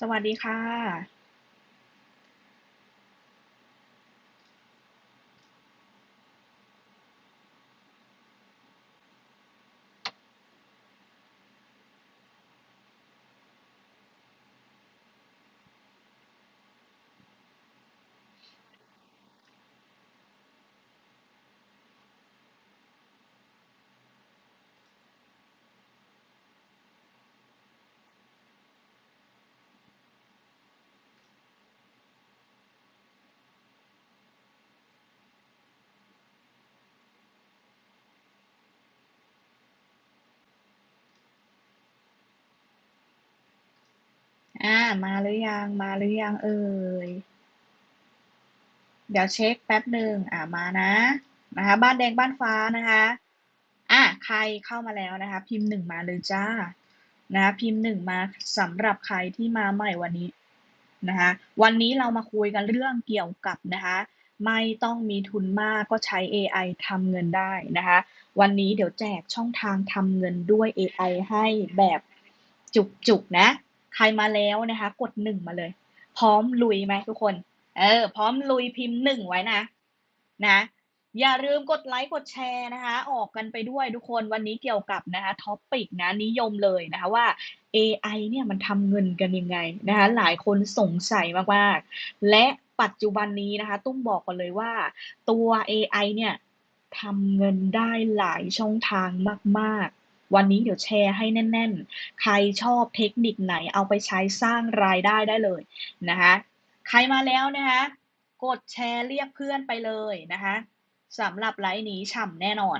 สวัสดีค่ะ อ่า มาหรือยัง มาหรือยังเอ่ย เดี๋ยวเช็คแป๊บหนึ่งอ่ามานะ นะคะ บ้านแดงบ้านฟ้านะคะ อะใครเข้ามาแล้วนะคะ พิมพ์หนึ่งมาเลยจ้า นะคะพิมพ์หนึ่งมาสำหรับใครที่มาใหม่วันนี้นะคะ วันนี้เรามาคุยกันเรื่องเกี่ยวกับนะคะไม่ต้องมีทุนมากก็ใช้ AI ทำเงินได้นะคะ วันนี้เดี๋ยวแจกช่องทางทำเงินด้วย AI ให้แบบจุกๆนะ ใครมาแล้วนะคะ กดหนึ่งมาเลย พร้อมลุยไหมทุกคน เออ พร้อมลุยพิมพ์หนึ่งไว้นะ นะ อย่าลืมกดไลค์กดแชร์นะคะ ออกกันไปด้วยทุกคนวันนี้เกี่ยวกับนะคะท็อปปิกนะนิยมเลยนะคะว่า AI เนี่ยมันทำเงินกันยังไงนะคะ หลายคนสงสัยมากๆ และปัจจุบันนี้นะคะ ตุ้มบอกกันเลยว่า ตัว AI เนี่ยทำเงินได้หลายช่องทางมาก ๆ วันนี้เดี๋ยวแชร์ให้แน่น ๆ ใครชอบเทคนิคไหนเอาไปใช้สร้างรายได้ได้เลยนะคะใครมาแล้วนะคะกดแชร์เรียกเพื่อนไปเลยนะคะสำหรับไลฟ์นี้ฉ่ำแน่นอน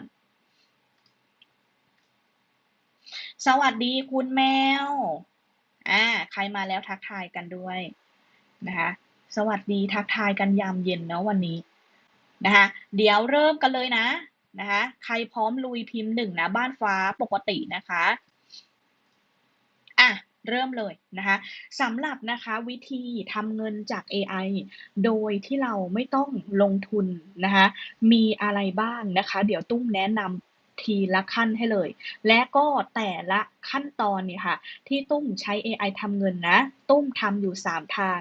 สวัสดีคุณแมวอ่าใครมาแล้วทักทายกันด้วยนะคะสวัสดีทักทายกันยามเย็นเนาะวันนี้นะคะเดี๋ยวเริ่มกันเลยนะ นะคะใครพร้อมลุยพิมพ์หนึ่งนะบ้านฟ้าปกตินะคะอะเริ่มเลยนะคะสำหรับนะคะวิธีทำเงินจาก AI โดยที่เราไม่ต้องลงทุนนะคะมีอะไรบ้างนะคะ เดี๋ยวตุ้มแนะนำทีละขั้นให้เลย และก็แต่ละขั้นตอนเนี่ยค่ะ ที่ตุ้มใช้ AI ทำเงินนะ ตุ้มทำอยู่ 3 ทาง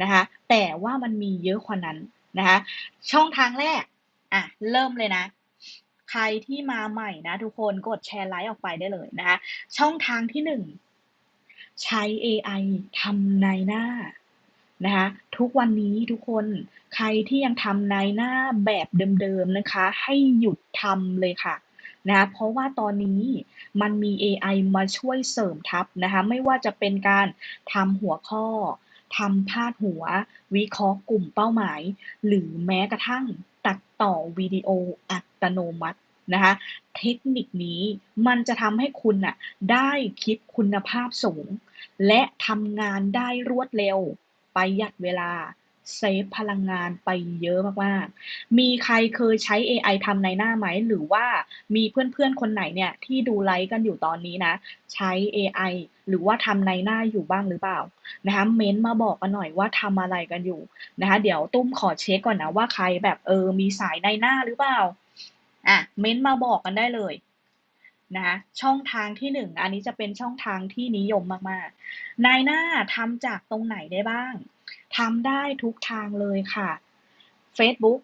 นะคะ แต่ว่ามันมีเยอะกว่านั้นนะคะ ช่องทางแรก อะ เริ่มเลยนะ ใครที่มาใหม่นะทุกคนกดแชร์ไลค์ออกไปได้เลยนะคะ ช่องทางที่1ใช้ AI ทำนายหน้านะคะทุกวันนี้ทุกคนใครที่ยังทำนายหน้าแบบเดิมๆนะคะ ให้หยุดทำเลยค่ะนะเพราะว่าตอนนี้มันมี AI มาช่วยเสริมทับนะคะไม่ว่าจะเป็นการทำหัวข้อทำพาดหัว วิเคราะห์กลุ่มเป้าหมาย หรือแม้กระทั่งตัดต่อวิดีโออัตโนมัติ นะคะ เทคนิคนี้มันจะทำให้คุณน่ะได้คลิปคุณภาพสูง และทำงานได้รวดเร็ว ประหยัดเวลาเซฟพลังงานไปเยอะมากๆ มีใครเคยใช้ AI ทำในหน้าไหม หรือว่ามีเพื่อนๆ คนไหนเนี่ยที่ดูไลฟ์กันอยู่ตอนนี้นะ ใช้ AI หรือว่าทำในหน้าอยู่บ้างหรือเปล่านะคะเม้นมาบอกกันหน่อยว่าทำอะไรกันอยู่นะคะเดี๋ยวตุ้มขอเช็คก่อนนะว่าใครแบบเออมีสายในหน้าหรือเปล่า อะเม้นมาบอกกันได้เลยนะคะช่องทางที่หนึ่งอันนี้จะเป็นช่องทางที่นิยมมากๆนายหน้าทำจากตรงไหนได้บ้างทำได้ทุกทางเลยค่ะ Facebook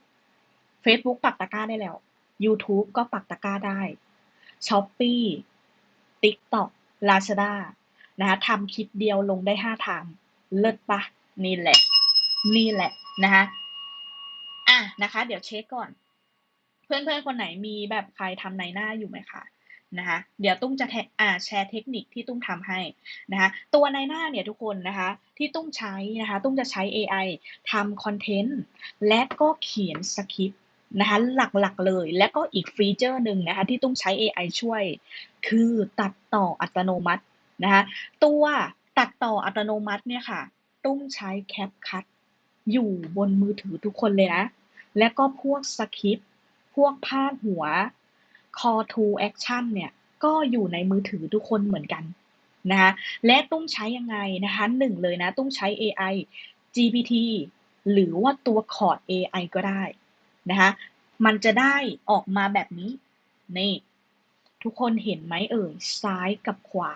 Facebook ปักตะกร้าได้แล้ว YouTube ก็ปักตะกร้าได้ Shopee TikTok Lazada นะคะทำคลิปเดียวลงได้ห้าทาง เลิศปะนี่แหละ นี่แหละนะคะอะนะคะ เดี๋ยวเช็คก่อน เพื่อนๆคนไหนมีแบบใครทำในหน้าอยู่ไหมคะนะคะเดี๋ยวตุ้มจะแชร์เทคนิคที่ตุ้มทำให้นะคะตัวในหน้าเนี่ยทุกคนนะคะที่ตุ้มใช้นะคะตุ้มจะใช้ AI ทำคอนเทนต์และก็เขียนสคริปต์นะคะหลักๆเลย และก็อีกฟีเจอร์หนึ่งนะคะที่ตุ้มใช้ AI ช่วย คือตัดต่ออัตโนมัตินะคะตัวตัดต่ออัตโนมัติเนี่ยค่ะ ตุ้มใช้แคปคัตอยู่บนมือถือทุกคนเลยนะและก็พวกสคริปต์ พวกพาดหัว call to action เนี่ยก็อยู่ในมือถือทุกคนเหมือนกันนะคะและตุ้มใช้ยังไงนะคะหนึ่งเลยนะ ตุ้มใช้ AI GPT หรือว่าตัวคอร์ด AI ก็ได้นะคะมันจะได้ออกมาแบบนี้นี่ทุกคนเห็นไหมเอ่ยซ้ายกับขวา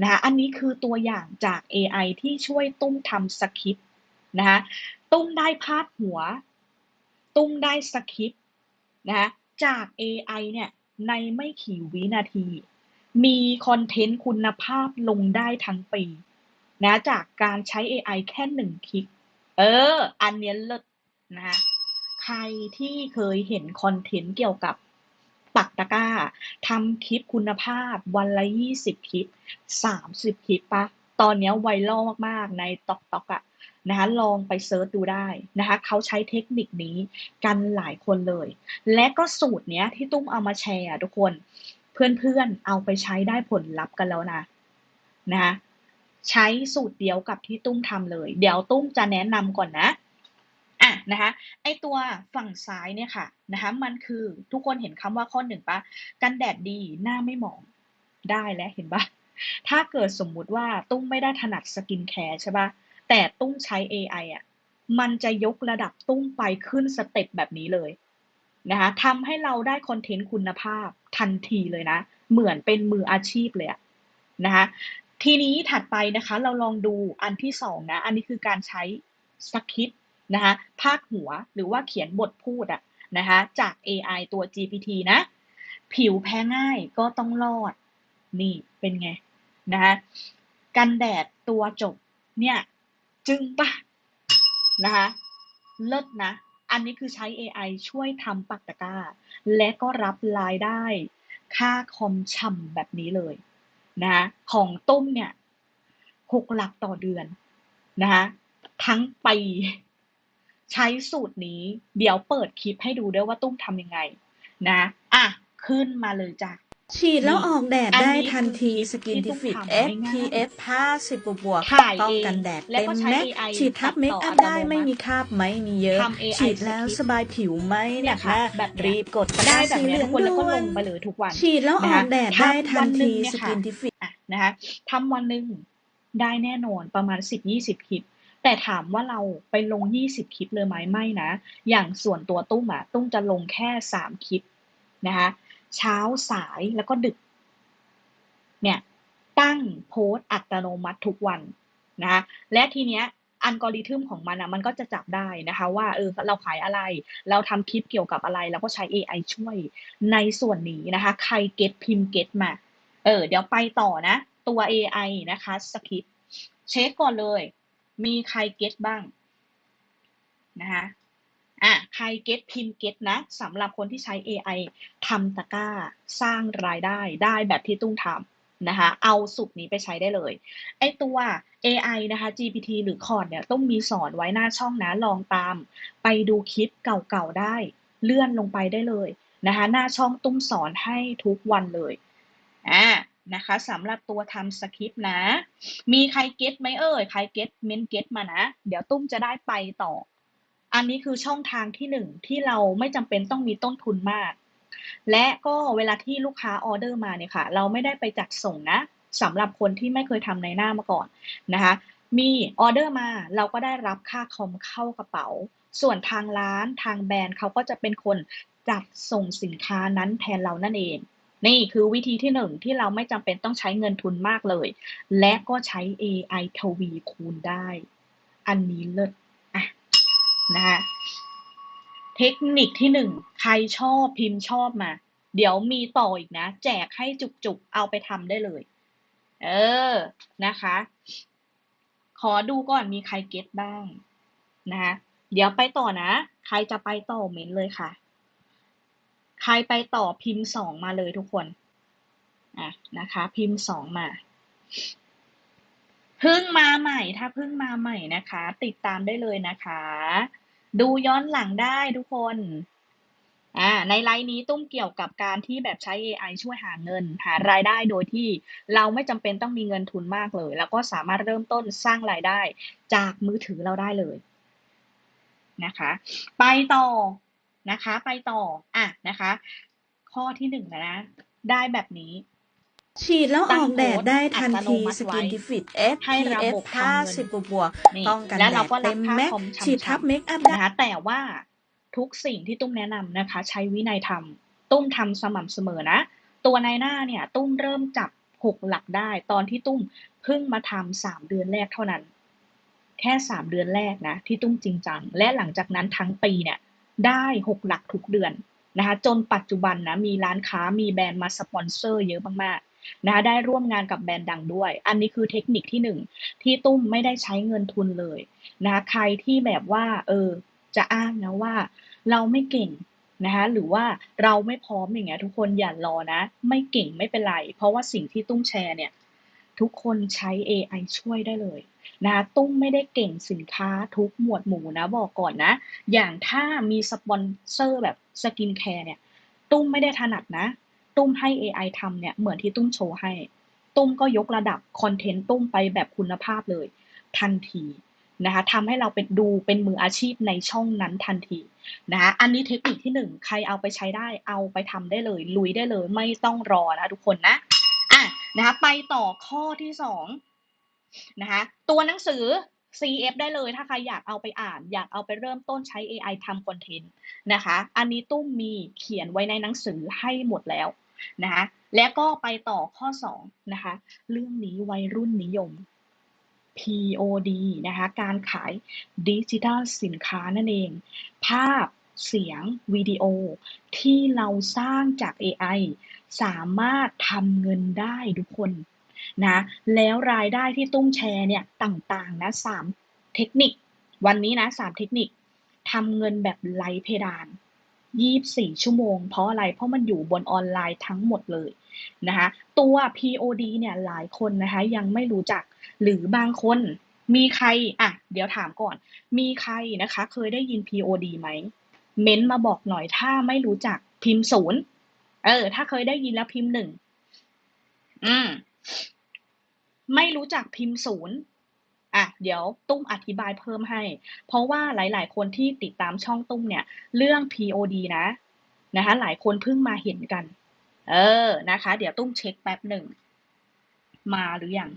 นะคะอันนี้คือตัวอย่างจาก AI ที่ช่วยตุ้มทำสคริปต์นะคะตุ้มได้พาดหัว ตุ้มได้สคริปต์ นะคะจาก AI เนี่ยในไม่กี่วินาที มีคอนเทนต์คุณภาพลงได้ทั้งปี นะจากการใช้ AI แค่หนึ่งคลิก เออ อันเนี้ยเลิศนะคะใครที่เคยเห็นคอนเทนต์เกี่ยวกับปักตะกร้าทำคลิปคุณภาพวันละ20คลิป30คลิปปะตอนเนี้ยไวรัลมาก ๆ ในตอกตอกอะ นะคะลองไปเซิร์ชดูได้นะคะเขาใช้เทคนิคนี้กันหลายคนเลย และก็สูตรเนี้ยที่ตุ้มเอามาแชร์ทุกคนเพื่อนๆเอาไปใช้ได้ผลลัพธ์กันแล้วนะนะคะใช้สูตรเดียวกับที่ตุ้มทำเลย เดี๋ยวตุ้มจะแนะนำก่อนนะอะนะคะไอตัวฝั่งซ้ายเนี่ยค่ะนะคะมันคือทุกคนเห็นคำว่าข้อหนึ่งปะกันแดดดีหน้าไม่หมองได้แล้วเห็นปะถ้าเกิดสมมุติว่าตุ้มไม่ได้ถนัดสกินแคร์ใช่ปะ แต่ตุ้มใช้ AI อะมันจะยกระดับตุ้มไปขึ้นสเต็ปแบบนี้เลยนะคะทำให้เราได้คอนเทนต์คุณภาพทันทีเลยนะ เหมือนเป็นมืออาชีพเลยอะนะคะทีนี้ถัดไปนะคะเราลองดูอันที่สองนะ อันนี้คือการใช้สคริปต์นะคะภาคหัวหรือว่าเขียนบทพูดอะนะคะจาก AI ตัว GPT นะ ผิวแพ้ง่ายก็ต้องรอด นี่เป็นไงนะคะกันแดดตัวจบเนี่ย จึงปะนะคะเลิศนะ อันนี้คือใช้ AI ช่วยทำปักตะกาและก็รับรายได้ ค่าคอมช่ำแบบนี้เลยนะคะของตุ้มเนี่ยหกหลักต่อเดือนนะคะทั้งปีใช้สูตรนี้ เดี๋ยวเปิดคลิปให้ดูด้วยว่าตุ้มทำยังไง นะ อะ ขึ้นมาเลยจ้ะ ฉีดแล้วออกแดดอันได้นี้ทันทีคือสกินที่ทิต้องฟิตทำง่ายๆ SPF 50บวกบวกถ่ายป้องเองกันแดดแล้วเต็มก็ใช้แม็ก AI ฉีดทับตัดเมคต่ออัพอัตโนได้มัติไม่มีคราบไม่มีเยอะ ทำ AI ฉีดแล้วสคริปต์สบายผิวไหมเนี่นะยค่ะคะแบบเนี้ย รีบกดตะกได้ร้าแบบสีเนี้เหยลืทุอกงคนแล้วก็ด่วลนงไปเลยทุกวัน ฉีดแล้วอนะอคะกแดดได้ทันทำวันหนึ่ทีงเนี่ยสค่ะกินทิฟิตอะนะคะทำวันหนึ่งได้แน่นอนประมาณ 10-20 คลิป แต่ถามว่าเราไปลง 20 คลิปเลยไหมไม่นะ อย่างส่วนตัวตุ้มอะตุ้มจะลงแค่ 3 คลิปนะคะ เช้าสายแล้วก็ดึก เนี่ย ตั้งโพสต์อัตโนมัติทุกวันนะคะและทีเนี้ยอัลกอริทึมของมันอะมันก็จะจับได้นะคะว่าเออเราขายอะไร เราทำคลิปเกี่ยวกับอะไร แล้วก็ใช้ AI ช่วยในส่วนนี้นะคะ ใครเก็ตพิมพ์เก็ตมา เออ เดี๋ยวไปต่อนะ ตัว AI นะคะสคริปเช็คก่อนเลย มีใครเก็ตบ้างนะคะ อะใครเก็ตพิมพ์เก็ตนะสำหรับคนที่ใช้ AI ทำตะกร้า สร้างรายได้ได้แบบที่ตุ้งทำนะคะ เอาสูตรนี้ไปใช้ได้เลย ไอตัว AI นะคะ GPT หรือคอร์ดเนี่ยต้องมีสอนไว้หน้าช่องนะลองตาม ไปดูคลิปเก่าๆได้ เลื่อนลงไปได้เลยนะคะหน้าช่องตุ้มสอนให้ทุกวันเลยอ่านะคะสำหรับตัวทำสคริปต์นะ มีใครเก็ตไหมเอ่ย ใครเก็ตเมนเก็ตมานะ เดี๋ยวตุ้มจะได้ไปต่อ อันนี้คือช่องทางที่หนึ่งที่เราไม่จำเป็นต้องมีต้นทุนมาก และก็เวลาที่ลูกค้าออเดอร์มาเนี่ยค่ะ เราไม่ได้ไปจัดส่งนะสำหรับคนที่ไม่เคยทำในหน้ามาก่อนนะคะมีออเดอร์มาเราก็ได้รับค่าคอมเข้ากระเป๋า ส่วนทางร้านทางแบรนด์เขาก็จะเป็นคนจัดส่งสินค้านั้นแทนเรานั่นเอง นี่คือวิธีที่หนึ่งที่เราไม่จำเป็นต้องใช้เงินทุนมากเลย และก็ใช้ AI ทวีคูณได้ อันนี้เลิศ นะคะเทคนิคที่หนึ่งใครชอบพิมพ์ชอบมา เดี๋ยวมีต่ออีกนะ แจกให้จุกๆ เอาไปทำได้เลย เออนะคะ ขอดูก่อนมีใครเก็ตบ้างนะคะเดี๋ยวไปต่อนะ ใครจะไปต่อเม้นเลยค่ะ ใครไปต่อพิมพ์สองมาเลยทุกคนอะนะคะ พิมพ์สองมา พิ่งมาใหม่ถ้าพิ่งมาใหม่นะคะ ติดตามได้เลยนะคะ ดูย้อนหลังได้ทุกคนอ่าในไลน์นี้ตุ้มเกี่ยวกับการที่แบบใช้ AI ช่วยหาเงิน หารายได้โดยที่เราไม่จำเป็นต้องมีเงินทุนมากเลย แล้วก็สามารถเริ่มต้นสร้างรายได้จากมือถือเราได้เลยนะคะ ไปต่อนะคะ ไปต่ออะนะคะ ข้อที่หนึ่งนะ ได้แบบนี้ ฉีดแล้วออกแดดได้ทันตั้งโพทีสต์อัตโนมัติสกินทิฟิตให้ระ SPF บบทำเงิน50บวกบวกนี่ป้องกันแล้วแดเราดก็รัเต็บมค่าแม็กคอมฉีดทับช่ำๆเมคอัพได้นะคะแต่ว่าทุกสิ่งที่ตุ้มแนะนำนะคะ ใช้วินัยทำตุ้มทำสม่ำเสมอนะ ตัวนายหน้าเนี่ย ตุ้มเริ่มจับหกหลักได้ ตอนที่ตุ้มเพิ่งมาทำสามเดือนแรกเท่านั้น แค่สามเดือนแรกนะ ที่ตุ้มจริงจัง และหลังจากนั้นทั้งปีเนี่ย ได้หกหลักทุกเดือนนะคะ จนปัจจุบันนะมีร้านค้ามีแบรนด์มาสปอนเซอร์เยอะมากๆ นะคะได้ร่วมงานกับแบรนด์ดังด้วย อันนี้คือเทคนิคที่หนึ่งที่ตุ้มไม่ได้ใช้เงินทุนเลยนะคะใครที่แบบว่าเออจะอ้างนะว่า เราไม่เก่งนะคะหรือว่าเราไม่พร้อมอย่างเงี้ยทุกคนอย่ารอนะ ไม่เก่งไม่เป็นไร เพราะว่าสิ่งที่ตุ้มแชร์เนี่ยทุกคนใช้ AI ช่วยได้เลยนะะตุ้มไม่ได้เก่งสินค้าทุกหมวดหมู่นะบอกก่อนนะ อย่างถ้ามีสปอนเซอร์แบบสกินแคร์เนี่ยตุ้มไม่ได้ถนัดนะ ตุ้มให้ AI ทำเนี่ยเหมือนที่ตุ้มโชว์ให้ ตุ้มก็ยกระดับคอนเทนต์ตุ้มไปแบบคุณภาพเลย ทันทีนะคะทำให้เราเป็นดูเป็นมืออาชีพในช่องนั้นทันทีนะคะอันนี้เทคนิคที่หนึ่งใครเอาไปใช้ได้เอาไปทำได้เลย ลุยได้เลยไม่ต้องรอนะทุกคนนะอะนะคะไปต่อข้อที่สองนะคะตัวหนังสือ CF ได้เลยถ้าใครอยากเอาไปอ่าน อยากเอาไปเริ่มต้นใช้ AI ทำคอนเทนต์นะคะ อันนี้ตุ้มมีเขียนไว้ในหนังสือให้หมดแล้ว นะคะ แล้วก็ไปต่อข้อ2นะคะ เรื่องนี้วัยรุ่นนิยม POD นะคะ การขายดิจิทัลสินค้านั่นเอง ภาพเสียงวิดีโอ ที่เราสร้างจาก AI สามารถทำเงินได้ทุกคนนะแล้วรายได้ที่ตุ้มแชร์เนี่ยต่างๆนะสามเทคนิค วันนี้นะสามเทคนิคทำเงินแบบไร้เพดาน 24 ชั่วโมง เพราะอะไร เพราะมันอยู่บนออนไลน์ทั้งหมดเลยนะคะตัว POD เนี่ยหลายคนนะคะยังไม่รู้จักหรือบางคนมีใครอะเดี๋ยวถามก่อน มีใครนะคะ เคยได้ยิน POD ไหมเม้นต์มาบอกหน่อยถ้าไม่รู้จักพิมพ์ศูนย์เออ ถ้าเคยได้ยินแล้วพิมพ์หนึ่งอืมไม่รู้จักพิมพ์ศูนย์ อะเดี๋ยวตุ้มอธิบายเพิ่มให้ เพราะว่าหลาย ๆ คนที่ติดตามช่องตุ้มเนี่ย เรื่อง POD นะนะคะหลายคนเพิ่งมาเห็นกัน เออนะคะ เดี๋ยวตุ้มเช็คแป๊บหนึ่ง มาหรือยัง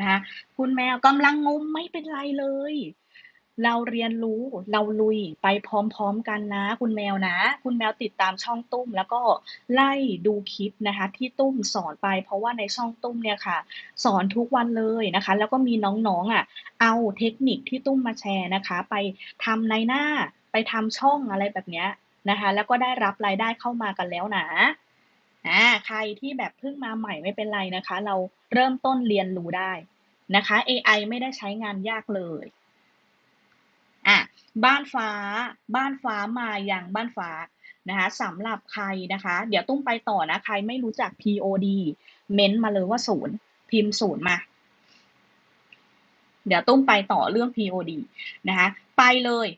นะคะคุณแมวกำลังงมไม่เป็นไรเลย เราเรียนรู้เราลุยไปพร้อมๆกันนะ คุณแมวนะ คุณแมวติดตามช่องตุ้ม แล้วก็ไล่ดูคลิปนะคะ ที่ตุ้มสอนไป เพราะว่าในช่องตุ้มเนี่ยค่ะ สอนทุกวันเลยนะคะ แล้วก็มีน้องๆอะ เอาเทคนิคที่ตุ้มมาแชร์นะคะ ไปทำในหน้าไปทำช่องอะไรแบบเนี้ยนะคะ แล้วก็ได้รับรายได้เข้ามากันแล้วนะอ่าใครที่แบบเพิ่งมาใหม่ไม่เป็นไรนะคะ เราเริ่มต้นเรียนรู้ได้นะคะ AI ไม่ได้ใช้งานยากเลย บ้านฟ้า บ้านฟ้ามาอย่างบ้านฟ้านะคะสำหรับใครนะคะ เดี๋ยวตุ้มไปต่อนะ ใครไม่รู้จัก POD เม้นมาเลยว่าศูนย์พิมพ์ศูนย์มา เดี๋ยวตุ้มไปต่อเรื่อง POD นะคะ ไปเลย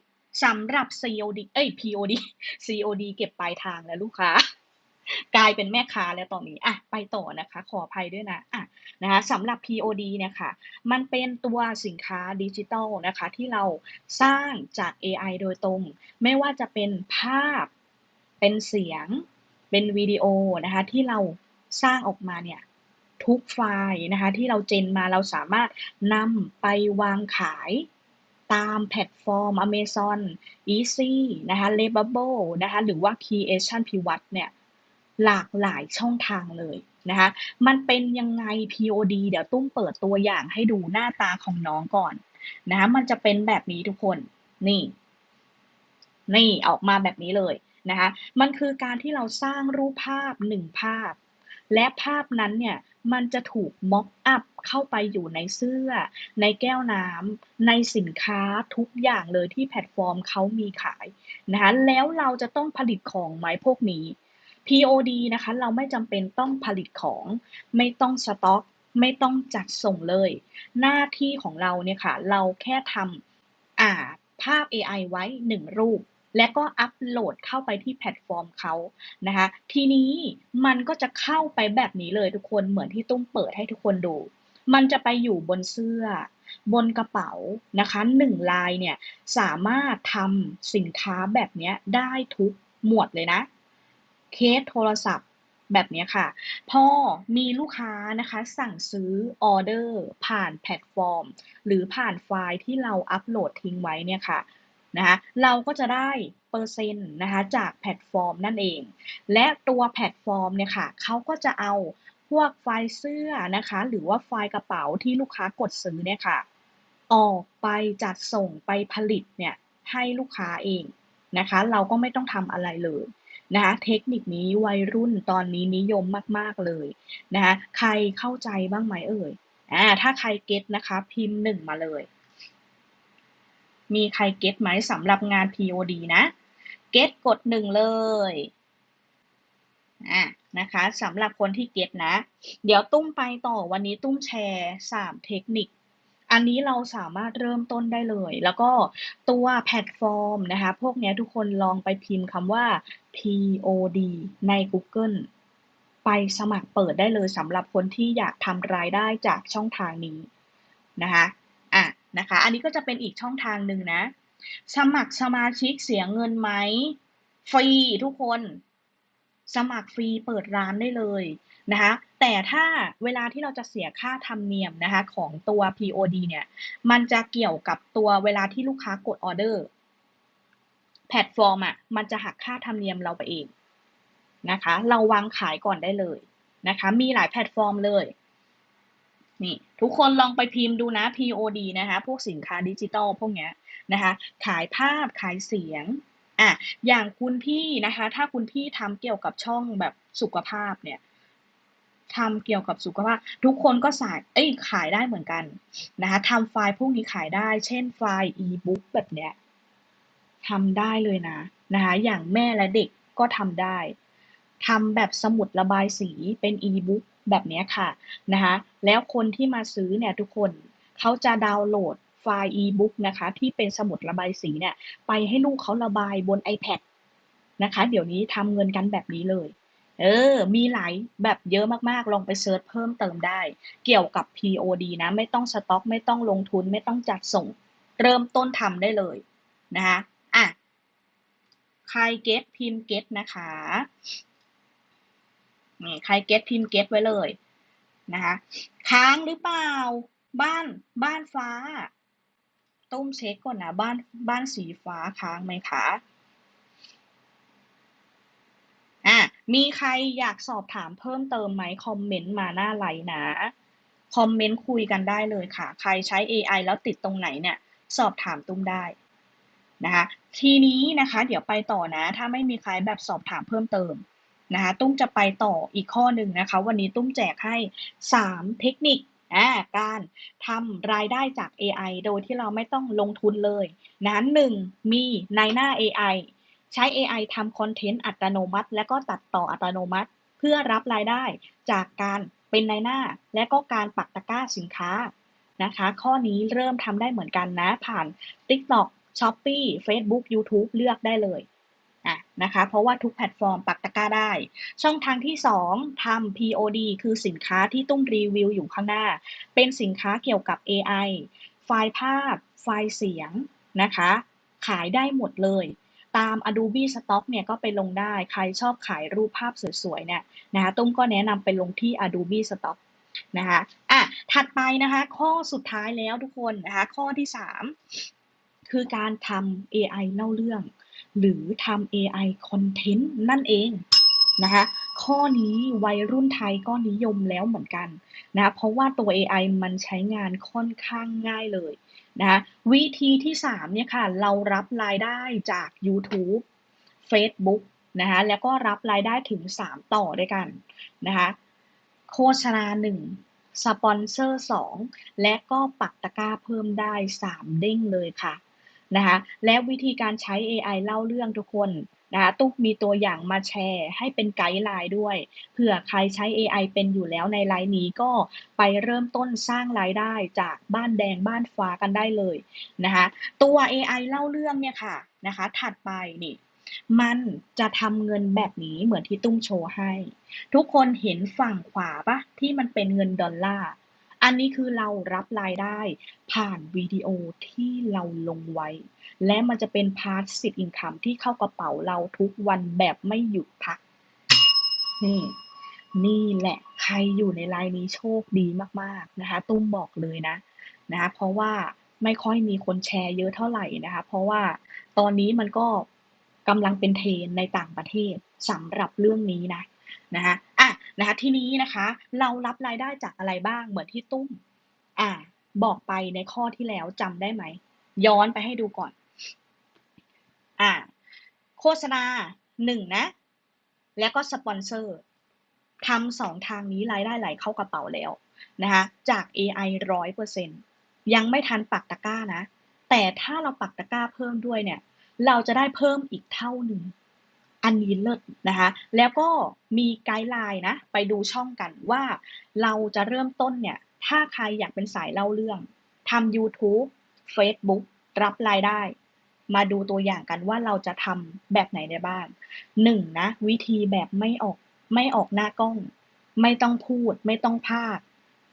สำหรับ COD เอ้ย POD COD เก็บปลายทางแล้วลูกค้า กลายเป็นแม่ค้าแล้วตอนนี้อะไปต่อนะคะ ขออภัยด้วยนะอะนะคะสำหรับ POD เนี่ยค่ะ มันเป็นตัวสินค้าดิจิทัลนะคะ ที่เราสร้างจาก AI โดยตรง ไม่ว่าจะเป็นภาพ เป็นเสียง เป็นวิดีโอนะคะ ที่เราสร้างออกมาเนี่ยทุกไฟล์นะคะที่เราเจนมาเราสามารถนำไปวางขายตามแพลตฟอร์ม Amazon Easy นะคะ Redbubble นะคะหรือว่า Creation Pivot เนี่ย หลากหลายช่องทางเลยนะคะ มันเป็นยังไง POD เดี๋ยวตุ้มเปิดตัวอย่างให้ดูหน้าตาของน้องก่อนนะคะ มันจะเป็นแบบนี้ทุกคน นี่ นี่ออกมาแบบนี้เลยนะคะ มันคือการที่เราสร้างรูปภาพหนึ่งภาพ และภาพนั้นเนี่ย มันจะถูกม็อกอัพเข้าไปอยู่ในเสื้อ ในแก้วน้ำ ในสินค้าทุกอย่างเลยที่แพลตฟอร์มเขามีขายนะคะ แล้วเราจะต้องผลิตของไหมพวกนี้ POD นะคะ เราไม่จำเป็นต้องผลิตของ ไม่ต้องสต็อก ไม่ต้องจัดส่งเลย หน้าที่ของเราเนี่ยค่ะ เราแค่ทำอ่าภาพ AI ไว้หนึ่งรูป และก็อัปโหลดเข้าไปที่แพลตฟอร์มเขานะคะ ทีนี้มันก็จะเข้าไปแบบนี้เลยทุกคนเหมือนที่ตุ้มเปิดให้ทุกคนดู มันจะไปอยู่บนเสื้อ บนกระเป๋านะคะหนึ่งลายเนี่ยสามารถทำสินค้าแบบนี้ได้ทุกหมวดเลยนะ เคสโทรศัพท์แบบนี้ค่ะ พอมีลูกค้านะคะ สั่งซื้อออเดอร์ผ่านแพลตฟอร์ม หรือผ่านไฟล์ที่เราอัปโหลดทิ้งไว้เนี่ยค่ะนะคะเราก็จะได้เปอร์เซ็นต์นะคะจากแพลตฟอร์มนั่นเอง และตัวแพลตฟอร์มเนี่ยค่ะเขาก็จะเอาพวกไฟล์เสื้อนะคะ หรือว่าไฟล์กระเป๋าที่ลูกค้ากดซื้อเนี่ยค่ะ ออกไปจัดส่งไปผลิตเนี่ยให้ลูกค้าเองนะคะ เราก็ไม่ต้องทำอะไรเลย นะคะเทคนิคนี้วัยรุ่นตอนนี้นิยมมากๆเลยนะคะใครเข้าใจบ้างไหมเอ่ยอ่าถ้าใครเก็ตนะคะพิมพ์หนึ่งมาเลย มีใครเก็ตไหมสำหรับงาน POD นะเก็ตกดหนึ่งเลยอะนะคะสำหรับคนที่เก็ตนะ เดี๋ยวตุ้มไปต่อวันนี้ตุ้มแชร์สามเทคนิค อันนี้เราสามารถเริ่มต้นได้เลย แล้วก็ตัวแพลตฟอร์มนะคะ พวกนี้ทุกคนลองไปพิมพ์คำว่า POD ใน Google ไปสมัครเปิดได้เลยสำหรับคนที่อยากทำรายได้จากช่องทางนี้นะคะอะนะคะ อันนี้ก็จะเป็นอีกช่องทางหนึ่งนะ สมัครสมาชิกเสียเงินไหมฟรีทุกคน สมัครฟรีเปิดร้านได้เลยนะคะ แต่ถ้าเวลาที่เราจะเสียค่าธรรมเนียมนะคะของตัว POD เนี่ย มันจะเกี่ยวกับตัวเวลาที่ลูกค้ากดออเดอร์แพลตฟอร์มอะมันจะหักค่าธรรมเนียมเราไปเองนะคะ เราวางขายก่อนได้เลยนะคะ มีหลายแพลตฟอร์มเลยนี่ทุกคนลองไปพิมพ์ดูนะ POD นะคะ พวกสินค้าดิจิตอลพวกเนี้ยนะคะ ขายภาพขายเสียงอะอย่างคุณพี่นะคะ ถ้าคุณพี่ทำเกี่ยวกับช่องแบบสุขภาพเนี่ย ทำเกี่ยวกับสุขภาพทุกคนก็สายเอ้ยขายได้เหมือนกันนะคะทำไฟล์พวกนี้ขายได้ เช่นไฟล์ e-book แบบเนี้ยทำได้เลยนะนะคะอย่างแม่และเด็กก็ทำได้ทำแบบสมุดระบายสีเป็น e-book แบบเนี้ยค่ะนะคะแล้วคนที่มาซื้อเนี่ยทุกคนเขาจะดาวน์โหลดไฟล์ e-book นะคะที่เป็นสมุดระบายสีเนี่ยไปให้ลูกเขาระบายบน iPad นะคะ เดี๋ยวนี้ทำเงินกันแบบนี้เลย เออ มีหลายแบบเยอะมากๆ ลองไปเซิร์ชเพิ่มเติมได้ เกี่ยวกับ POD นะ ไม่ต้องสต็อก ไม่ต้องลงทุน ไม่ต้องจัดส่ง เริ่มต้นทำได้เลยนะคะอะ ใครเก็ตพิมพ์เก็ตนะคะนี่ใครเก็ตพิมพ์เก็ตไว้เลยนะคะค้างหรือเปล่า บ้านบ้านฟ้า ต้มเช็คก่อนนะ บ้านบ้านสีฟ้าค้างไหมคะ อะ มีใครอยากสอบถามเพิ่มเติมไหมคอมเมนต์มาหน้าไลน์นะ คอมเมนต์คุยกันได้เลยค่ะ ใครใช้ AI แล้วติดตรงไหนเนี่ย สอบถามตุ้มได้นะคะทีนี้นะคะ เดี๋ยวไปต่อนะ ถ้าไม่มีใครแบบสอบถามเพิ่มเติมนะคะตุ้มจะไปต่ออีกข้อหนึ่งนะคะ วันนี้ตุ้มแจกให้ 3 เทคนิคการทำรายได้จาก AI โดยที่เราไม่ต้องลงทุนเลยนะหนึ่งมีในหน้า AI ใช้ AI ทำคอนเทนต์อัตโนมัติ และก็ตัดต่ออัตโนมัติ เพื่อรับรายได้จากการเป็นในหน้า และก็การปักตะกร้าสินค้านะคะ ข้อนี้เริ่มทำได้เหมือนกันนะ ผ่าน TikTok Shopee Facebook YouTube เลือกได้เลยอะนะคะเพราะว่าทุกแพลตฟอร์มปักตะกร้าได้ ช่องทางที่ 2ทำ POD คือสินค้าที่ตุ้มรีวิวอยู่ข้างหน้า เป็นสินค้าเกี่ยวกับ AI ไฟล์ภาพ ไฟล์เสียงนะคะ ขายได้หมดเลย ตาม Adobe Stock เนี่ยก็ไปลงได้ ใครชอบขายรูปภาพสวยๆเนี่ยนะคะตุ้มก็แนะนำไปลงที่ Adobe Stock นะคะอะถัดไปนะคะข้อสุดท้ายแล้วทุกคนนะคะข้อที่ 3 คือการทำ AI เล่าเรื่อง หรือทำ AI Content นั่นเองนะคะข้อนี้วัยรุ่นไทยก็นิยมแล้วเหมือนกันนะเพราะว่าตัว AI มันใช้งานค่อนข้างง่ายเลย นะคะวิธีที่3เนี่ยค่ะเรารับรายได้จาก YouTube Facebook นะคะแล้วก็รับรายได้ถึง 3 ต่อด้วยกันนะคะโฆษณา 1 สปอนเซอร์ 2 และก็ปักตะกร้าเพิ่มได้ 3 เด้งเลยค่ะนะคะและวิธีการใช้ AI เล่าเรื่องทุกคน นะคะตุ๊กมีตัวอย่างมาแชร์ให้เป็นไกด์ไลน์ด้วย เผื่อใครใช้ AI เป็นอยู่แล้วในไลน์นี้ก็ไปเริ่มต้นสร้างรายได้จากบ้านแดงบ้านฟ้ากันได้เลยนะคะตัว AI เล่าเรื่องเนี่ยค่ะนะคะถัดไปนี่มันจะทำเงินแบบนี้เหมือนที่ตุ้มโชว์ให้ ทุกคนเห็นฝั่งขวาปะที่มันเป็นเงินดอลลาร์ อันนี้คือเรารับรายได้ผ่านวิดีโอที่เราลงไว้ และมันจะเป็นพาสซีฟอินคัมที่เข้ากระเป๋าเราทุกวันแบบไม่หยุดพัก นี่นี่แหละใครอยู่ในไลน์นี้โชคดีมากๆนะคะ ตุ้มบอกเลยนะนะคะเพราะว่าไม่ค่อยมีคนแชร์เยอะเท่าไหร่นะคะ เพราะว่าตอนนี้มันก็กำลังเป็นเทรนในต่างประเทศสำหรับเรื่องนี้นะนะคะ นะคะทีนี้นะคะ เรารับรายได้จากอะไรบ้างเหมือนที่ตุ้ม อ่า บอกไปในข้อที่แล้วจำได้ไหม ย้อนไปให้ดูก่อน อ่า โฆษณาหนึ่งนะ แล้วก็สปอนเซอร์ทำสองทางนี้รายได้ไหลเข้ากระเป๋าแล้วนะคะจาก AI ร้อยเปอร์เซ็นยังไม่ทันปักตะกร้านะ แต่ถ้าเราปักตะกร้าเพิ่มด้วยเนี่ย เราจะได้เพิ่มอีกเท่าหนึ่ง อันนี้เลิศนะคะ แล้วก็มีไกด์ไลน์นะ ไปดูช่องกันว่าเราจะเริ่มต้นเนี่ย ถ้าใครอยากเป็นสายเล่าเรื่องทำ YouTube Facebook รับรายได้ มาดูตัวอย่างกันว่าเราจะทำแบบไหนได้บ้างหนึ่งนะ วิธีแบบไม่ออกไม่ออกหน้ากล้อง ไม่ต้องพูด ไม่ต้องพาก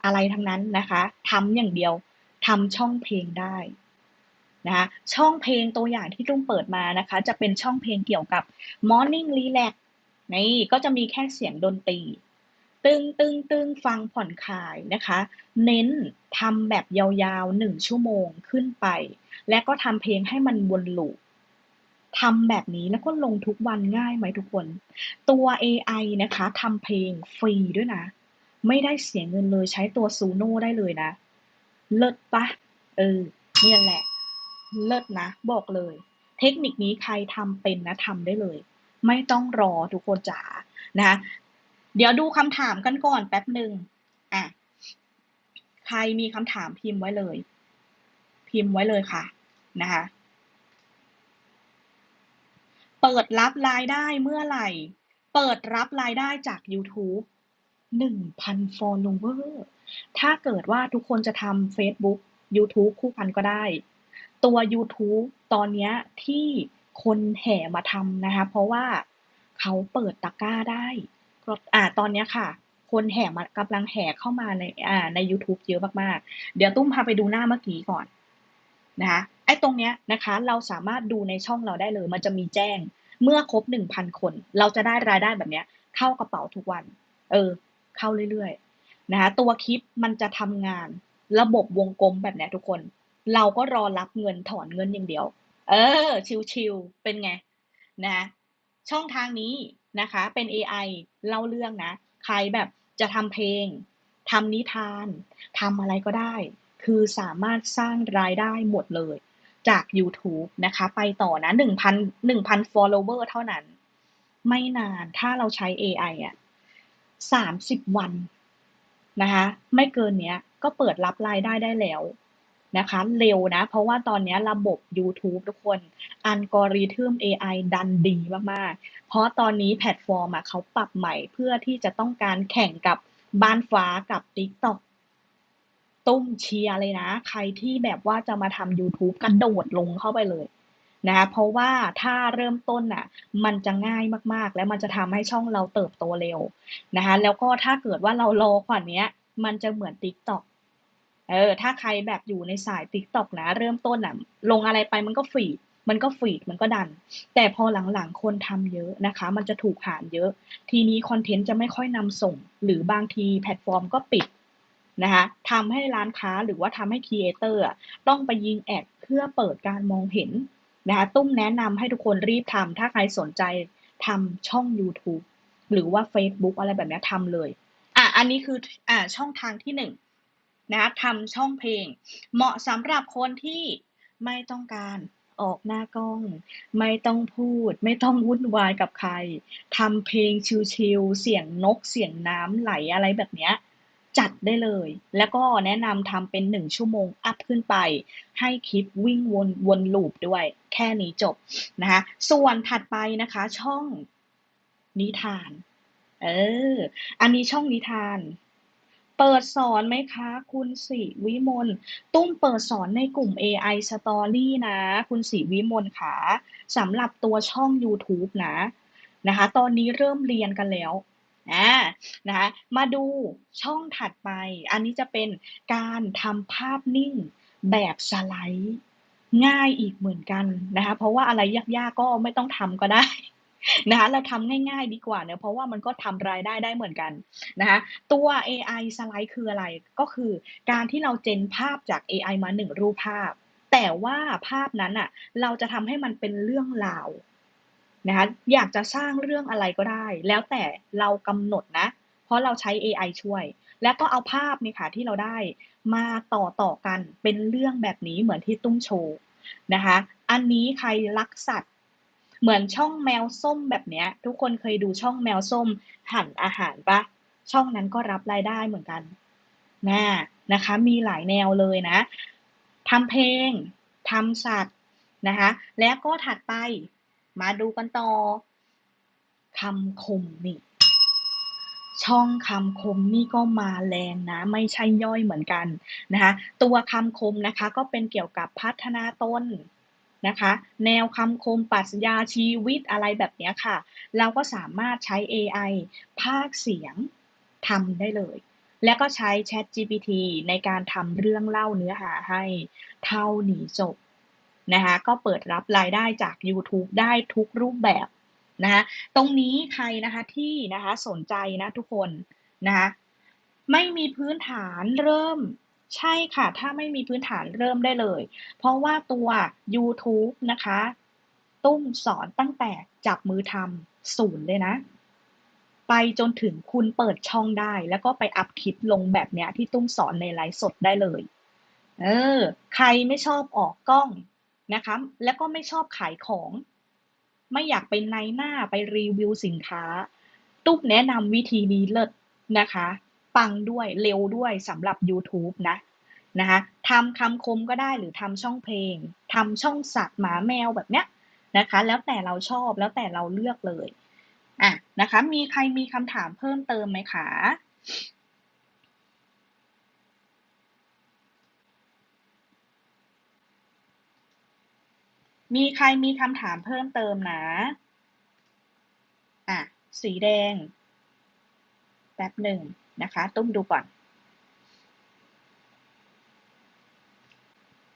อะไรทั้งนั้นนะคะทำอย่างเดียวทำช่องเพลงได้ นะคะช่องเพลงตัวอย่างที่ตุ้มเปิดมานะคะ จะเป็นช่องเพลงเกี่ยวกับ Morning Relax นี่ก็จะมีแค่เสียงดนตรี ตึงตึงตึงฟังผ่อนคลายนะคะ เน้นทำแบบยาวๆหนึ่งชั่วโมงขึ้นไป และก็ทำเพลงให้มันวนลูปทำแบบนี้แล้วก็ลงทุกวันง่ายไหมทุกคน ตัว AI นะคะทำเพลงฟรีด้วยนะ ไม่ได้เสียเงินเลยใช้ตัวซูโน่ได้เลยนะ เลิศปะเออเนี่ยแหละ เลิศนะ บอกเลย เทคนิคนี้ใครทำเป็นนะทำได้เลย ไม่ต้องรอทุกคนจ๋านะคะเดี๋ยวดูคำถามกันก่อนแป๊บหนึ่งอะใครมีคำถามพิมพ์ไว้เลย พิมพ์ไว้เลยค่ะนะคะเปิดรับรายได้เมื่อไหร่ เปิดรับรายได้จาก YouTube 1,000 follower ถ้าเกิดว่าทุกคนจะทำ Facebook YouTube คู่กันก็ได้ ตัว YouTube ตอนนี้ที่คนแห่มาทำนะคะ เพราะว่าเขาเปิดตะกร้าได้ อ่า ตอนนี้ค่ะ คนแห่มากำลังแห่เข้ามาใน อ่า ใน YouTube เยอะมากๆ เดี๋ยวตุ้มพาไปดูหน้าเมื่อกี้ก่อนนะคะ ไอ้ตรงเนี้ยนะคะ เราสามารถดูในช่องเราได้เลย มันจะมีแจ้ง เมื่อครบ 1,000 คน เราจะได้รายได้แบบเนี้ย เข้ากระเป๋าทุกวัน เออ เข้าเรื่อยๆ นะคะ ตัวคลิปมันจะทำงาน ระบบวงกลมแบบเนี้ยทุกคน เราก็รอรับเงินถอนเงินอย่างเดียว เออ ชิวๆเป็นไงนะช่องทางนี้นะคะ เป็น AI เล่าเรื่องนะ ใครแบบจะทำเพลงทำนิทานทำอะไรก็ได้ คือสามารถสร้างรายได้หมดเลย จาก YouTube นะคะ ไปต่อนะ 1,000 1,000 follower เท่านั้น ไม่นานถ้าเราใช้ AI อะ30 วันนะคะ ไม่เกินเนี้ยก็เปิดรับรายได้ได้แล้ว นะคะเร็วนะ เพราะว่าตอนนี้ระบบ YouTube ทุกคนอัลกอริทึม AI ดันดีมากๆ เพราะตอนนี้แพลตฟอร์มอะเขาปรับใหม่เพื่อที่จะต้องการแข่งกับบ้านฟ้ากับ TikTok ตุ้มเชียร์เลยนะ ใครที่แบบว่าจะมาทำ YouTube กระโดดลงเข้าไปเลยนะคะเพราะว่าถ้าเริ่มต้นน่ะมันจะง่ายมากๆ และมันจะทำให้ช่องเราเติบโตเร็วนะคะแล้วก็ถ้าเกิดว่าเรารอกว่านี้มันจะเหมือน TikTok เออถ้าใครแบบอยู่ในสาย TikTok นะ เริ่มต้นอะลงอะไรไปมันก็ฟีดมันก็ฟีดมันก็ดัน แต่พอหลังๆคนทำเยอะนะคะ มันจะถูกหารเยอะ ทีนี้คอนเทนต์จะไม่ค่อยนำส่ง หรือบางทีแพลตฟอร์มก็ปิดนะคะทำให้ร้านค้าหรือว่าทำให้ครีเอเตอร์ต้องไปยิงแอดเพื่อเปิดการมองเห็นนะคะตุ้มแนะนำให้ทุกคนรีบทำถ้าใครสนใจทำช่อง YouTube หรือว่า Facebook อะไรแบบนี้ทำเลย อะ อันนี้คืออ่าช่องทางที่หนึ่ง นะทำช่องเพลง เหมาะสำหรับคนที่ไม่ต้องการออกหน้ากล้อง ไม่ต้องพูด ไม่ต้องวุ่นวายกับใครทำเพลงชิลๆเสียงนกเสียงน้ำไหลอะไรแบบเนี้ยจัดได้เลย แล้วก็แนะนำทำเป็นหนึ่งชั่วโมงอัพขึ้นไป ให้คลิปวิ่งวนวนลูปด้วย แค่นี้จบนะคะส่วนถัดไปนะคะช่องนิทาน เออ อันนี้ช่องนิทาน เปิดสอนไหมคะ คุณสิวิมลตุ้มเปิดสอนในกลุ่ม AI Story นะ คุณสิวิมลค่ะสำหรับตัวช่อง YouTube นะนะคะ ตอนนี้เริ่มเรียนกันแล้วอ่านะคะมาดูช่องถัดไป อันนี้จะเป็นการทำภาพนิ่งแบบสไลด์ง่ายอีกเหมือนกันนะคะ เพราะว่าอะไรยากๆก็ไม่ต้องทำก็ได้ นะคะเราทำง่ายๆดีกว่าเนะเพราะว่ามันก็ทำรายได้ได้เหมือนกันนะคะตัว AI สไลด์คืออะไรก็คือการที่เราเจนภาพจาก AI มาหนึ่งรูปภาพ แต่ว่าภาพนั้นอะเราจะทำให้มันเป็นเรื่องราวนะคะอยากจะสร้างเรื่องอะไรก็ได้ แล้วแต่เรากำหนดนะ เพราะเราใช้ AI ช่วย แล้วก็เอาภาพนี่ค่ะที่เราได้มาต่อต่อกันเป็นเรื่องแบบนี้เหมือนที่ตุ้มโชว์นะคะ อันนี้ใครรักสัตว์ เหมือนช่องแมวส้มแบบเนี้ย ทุกคนเคยดูช่องแมวส้มหั่นอาหารปะช่องนั้นก็รับรายได้เหมือนกันนะนะคะ มีหลายแนวเลยนะทำเพลงทำสัตว์นะคะ แล้วก็ถัดไปมาดูกันต่อคำคมนี่ช่องคำคมนี่ก็มาแรงนะ ไม่ใช่ย่อยเหมือนกันนะคะ ตัวคำคมนะคะก็เป็นเกี่ยวกับพัฒนาตน นะคะ แนวคำคมปรัชญาชีวิตอะไรแบบนี้ค่ะ เราก็สามารถใช้ AI ภาคเสียงทำได้เลย แล้วก็ใช้ Chat GPT ในการทำเรื่องเล่าเนื้อหาให้เท่านี้จบนะคะก็เปิดรับรายได้จาก YouTube ได้ทุกรูปแบบนะคะตรงนี้ใครนะคะที่นะคะสนใจนะทุกคนนะคะไม่มีพื้นฐานเริ่ม ใช่ค่ะ ถ้าไม่มีพื้นฐานเริ่มได้เลย เพราะว่าตัว YouTube นะคะ ตุ้มสอนตั้งแต่จับมือทำศูนย์เลยนะ ไปจนถึงคุณเปิดช่องได้ แล้วก็ไปอัพคลิปลงแบบเนี้ยที่ตุ้มสอนในไลฟ์สดได้เลย เออ ใครไม่ชอบออกกล้องนะคะ แล้วก็ไม่ชอบขายของ ไม่อยากเป็นในหน้าไปรีวิวสินค้า ตุ้มแนะนำวิธีนี้เลิศนะคะ ปังด้วยเร็วด้วยสำหรับ YouTube นะนะคะทำคำคมก็ได้หรือทำช่องเพลงทำช่องสัตว์หมาแมวแบบเนี้ยนะคะ แล้วแต่เราชอบแล้วแต่เราเลือกเลยอะนะคะมีใครมีคำถามเพิ่มเติมไหมคะมีใครมีคำถามเพิ่มเติมนะ อะ สีแดง แป๊บหนึ่ง นะคะ ตุ้มดูก่อน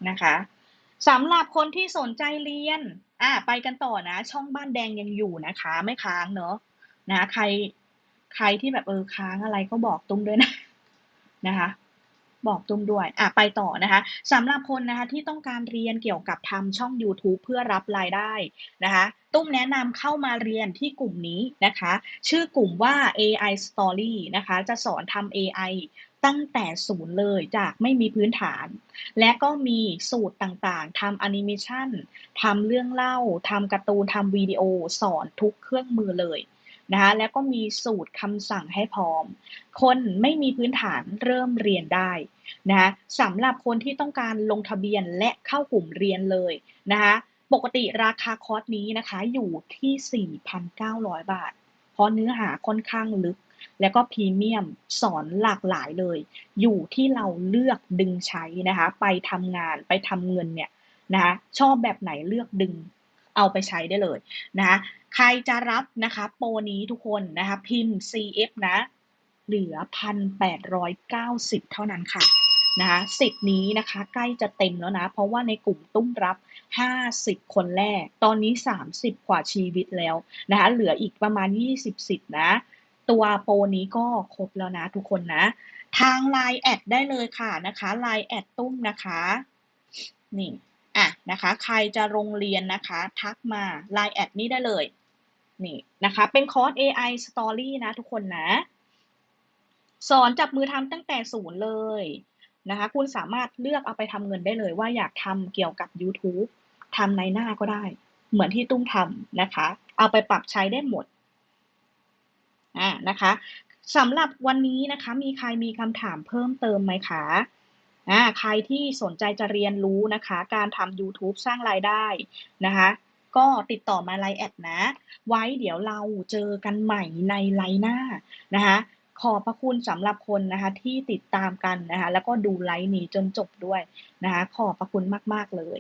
นะคะสำหรับคนที่สนใจเรียนอะไปกันต่อนะ ช่องบ้านแดงยังอยู่นะคะ ไม่ค้างเนอะนะ ใครใครที่แบบเออค้างอะไรก็บอกตุ้มด้วยนะนะคะ บอกตุ้มด้วยอะไปต่อนะคะสำหรับคนนะคะที่ต้องการเรียนเกี่ยวกับทำช่อง YouTube เพื่อรับรายได้นะคะตุ้มแนะนำเข้ามาเรียนที่กลุ่มนี้นะคะ ชื่อกลุ่มว่า AI Story นะคะจะสอนทำ AI ตั้งแต่ศูนย์เลยจากไม่มีพื้นฐาน และก็มีสูตรต่างๆทำแอนิเมชันทำเรื่องเล่าทำการ์ตูนทำวิดีโอสอนทุกเครื่องมือเลย นะคะแล้วก็มีสูตรคำสั่งให้พร้อม คนไม่มีพื้นฐานเริ่มเรียนได้นะคะสำหรับคนที่ต้องการลงทะเบียนและเข้ากลุ่มเรียนเลยนะคะปกติราคาคอร์สนี้นะคะอยู่ที่ 4,900 บาท เพราะเนื้อหาค่อนข้างลึก แล้วก็พรีเมียมสอนหลากหลายเลย อยู่ที่เราเลือกดึงใช้นะคะไปทำงานไปทำเงินเนี่ยนะคะชอบแบบไหนเลือกดึงเอาไปใช้ได้เลยนะคะ ใครจะรับนะคะโปรนี้ทุกคนนะคะพิมพ์ CF นะ เหลือ 1,890 เท่านั้นค่ะนะคะสิทธิ์นี้นะคะใกล้จะเต็มแล้วนะ เพราะว่าในกลุ่มตุ้มรับ 50 คนแรก ตอนนี้ 30 กว่าชีวิตแล้วนะคะเหลืออีกประมาณ 20 สิทธิ์นะ ตัวโปรนี้ก็ครบแล้วนะทุกคนนะ ทาง Line แอดได้เลยค่ะนะคะ Line แอดตุ้มนะคะ นี่อะนะคะ ใครจะโรงเรียนนะคะ ทักมา Line แอดนี้ได้เลย นี่นะคะ เป็นคอร์ส AI Story นะทุกคนนะ สอนจับมือทำตั้งแต่ศูนย์เลยนะคะ คุณสามารถเลือกเอาไปทำเงินได้เลยว่าอยากทำเกี่ยวกับ YouTube ทำในหน้าก็ได้ เหมือนที่ตุ้มทำนะคะ เอาไปปรับใช้ได้หมดอ่านะคะสำหรับวันนี้นะคะ มีใครมีคำถามเพิ่มเติมไหมคะอ่าใครที่สนใจจะเรียนรู้นะคะ การทำ YouTube สร้างรายได้นะคะ ก็ติดต่อมาไลน์แอดนะ ไว้เดี๋ยวเราเจอกันใหม่ในไลน์หน้านะคะขอบพระคุณสำหรับคนนะคะที่ติดตามกันนะคะแล้วก็ดูไลน์นี้จนจบด้วยนะคะขอบพระคุณมาก ๆ เลย